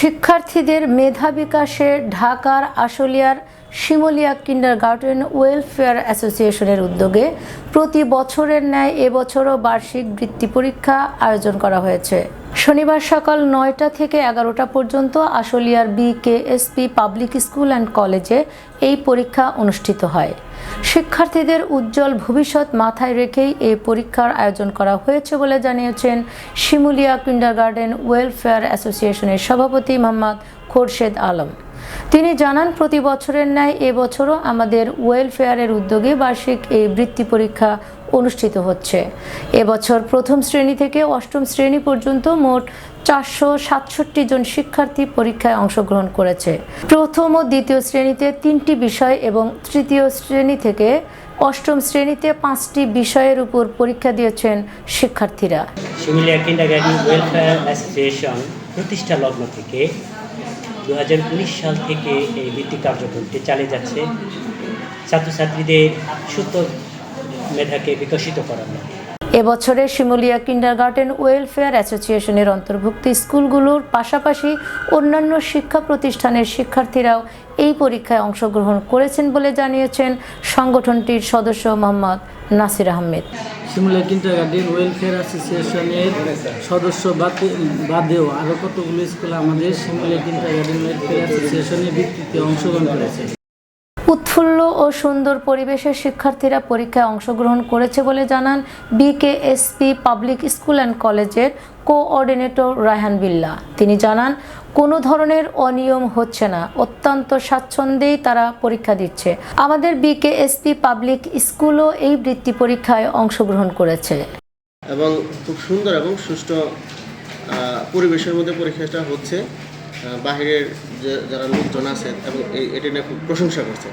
শিক্ষার্থীদের মেধা বিকাশে ঢাকার আশুলিয়ার শিমুলিয়া কিন্ডার গার্ডেন ওয়েলফেয়ার অ্যাসোসিয়েশনের উদ্যোগে প্রতি বছরের ন্যায় এবছরও বার্ষিক বৃত্তি পরীক্ষা আয়োজন করা হয়েছে। শনিবার সকাল নয়টা থেকে এগারোটা পর্যন্ত আশুলিয়ার বিকেএসপি পাবলিক স্কুল অ্যান্ড কলেজে এই পরীক্ষা অনুষ্ঠিত হয়। শিক্ষার্থীদের উজ্জ্বল ভবিষ্যৎ মাথায় রেখেই এই পরীক্ষার আয়োজন করা হয়েছে বলে জানিয়েছেন শিমুলিয়া কিন্ডারগার্ডেন ওয়েলফেয়ার অ্যাসোসিয়েশনের সভাপতি মোহাম্মদ খোরশেদ আলম। তিনি জানান, প্রতি বছরের ন্যায় এবছরও আমাদের ওয়েলফেয়ারের উদ্যোগে বার্ষিক এই বৃত্তি পরীক্ষা অনুষ্ঠিত হচ্ছে। এবছর প্রথম শ্রেণি থেকে অষ্টম শ্রেণি পর্যন্ত মোট চারশো সাতষট্টি জন শিক্ষার্থী পরীক্ষায় অংশগ্রহণ করেছে। প্রথম ও দ্বিতীয় শ্রেণীতে তিনটি বিষয় এবং তৃতীয় শ্রেণি থেকে অষ্টম শ্রেণীতে পাঁচটি বিষয়ের উপর পরীক্ষা দিয়েছেন শিক্ষার্থীরা। প্রতিষ্ঠা লগ্ন থেকে দু হাজার উনিশ সাল থেকে এই বৃত্তি কার্যক্রমটি চালিয়ে যাচ্ছে। ছাত্রছাত্রীদের সুস্থ মেধাকে বিকশিত করার লক্ষ্যে। এবছরে শিমুলিয়া কিন্ডারগার্টেন ওয়েলফেয়ার অ্যাসোসিয়েশনের অন্তর্ভুক্ত স্কুলগুলোর পাশাপাশি অন্যান্য শিক্ষা প্রতিষ্ঠানের শিক্ষার্থীরাও এই পরীক্ষায় অংশগ্রহণ করেছেন বলে জানিয়েছেন সংগঠনটির সদস্য মোহাম্মদ নাসির আহমেদ। সিমুলা কিন্টারগার্ডেন ওয়েলফেয়ার অ্যাসোসিয়েশনের সদস্য বাদেও আরও কতগুলো স্কুল আমাদের সিমুলা কিন্টারগার্ডেন ওয়েলফেয়ার অ্যাসোসিয়েশনের ভিত্তিতে অংশগ্রহণ করেছে? উৎফুল্ল ও সুন্দর পরিবেশে শিক্ষার্থীরা পরীক্ষায় অংশগ্রহণ করেছে বলে জানান বিকেএসপি পাবলিক স্কুল অ্যান্ড কলেজের কোঅর্ডিনেটর রায়হান বিল্লা। তিনি জানান, কোনো ধরনের অনিয়ম হচ্ছে না, অত্যন্ত স্বাচ্ছন্দ্যেই তারা পরীক্ষা দিচ্ছে। আমাদের বিকেএসপি পাবলিক স্কুলও এই বৃত্তি পরীক্ষায় অংশগ্রহণ করেছে। এবং খুব সুন্দর এবং সুষ্ঠু পরিবেশের মধ্যে পরীক্ষাটা হচ্ছে। বাহিরের যে যারা লোকজন আছে এবং এই এটি নিয়ে খুব প্রশংসা করছে।